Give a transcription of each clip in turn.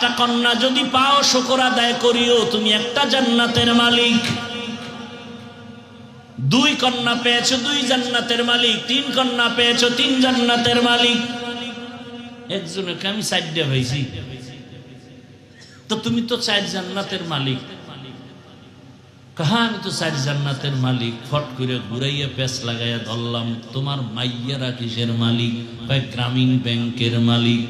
একটা কন্যা যদি পাও শকর আদায় করিও, তুমি একটা জান্নাতের মালিক। দুই কন্যা পেয়েছ, দুই জান্নাতের মালিক। তিন কন্যা পেয়েছ, তিন জান্নাতের মালিক। একজনকে আমি সাইডে পাইছি তো তুমি তো চার জান্নাতের মালিক। কাহা, আমি তো চার জান্নাতের মালিক। ফট করে ঘুরাইয়া পেস লাগাইয়া ধরলাম, তোমার মাইয়ারা কিসের মালিক? কয়, গ্রামীণ ব্যাংকের মালিক।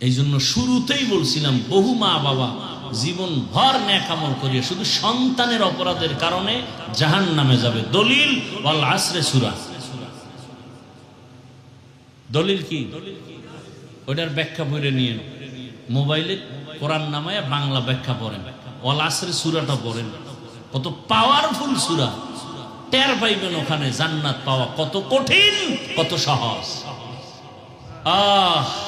এই জন্য শুরুতেই বলছিলাম, বহু মা বাবা জীবন ভর ন্যাকামল করিয়া শুধু সন্তানের অপরাধের কারণে জাহান নামে যাবে। দলিল আসরে সুরা। দলিল কি? ওইটার ব্যাখ্যা পড়ে নিয়ে মোবাইলে কোরআন নামায় বাংলা ব্যাখ্যা পড়েন। ওয়াল আসরে সুরাটা পড়েন। কত পাওয়ারফুল সুরা। টের পাইবেন ওখানে জান্নাত পাওয়া কত কঠিন, কত সহজ। আহ!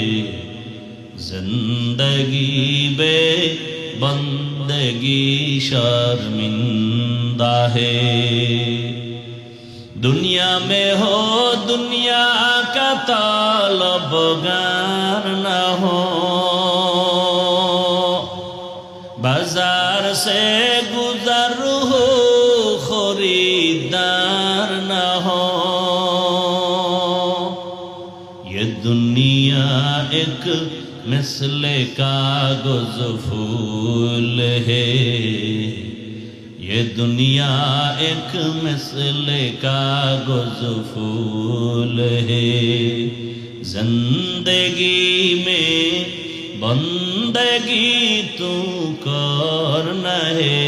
زندگی बे بندگی شرمندہ ہے دنیا میں ہو दुनिया का طالب گار نہ ہو بازار سے گزر ہو خریدار نہ ہو یہ دنیا मिसल कागज़ फूल है। ये दुनिया एक मिसल कागज़ फूल है। ज़िंदगी में बंदगी तू करना है।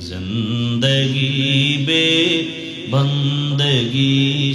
ज़िंदगी बे बंदगी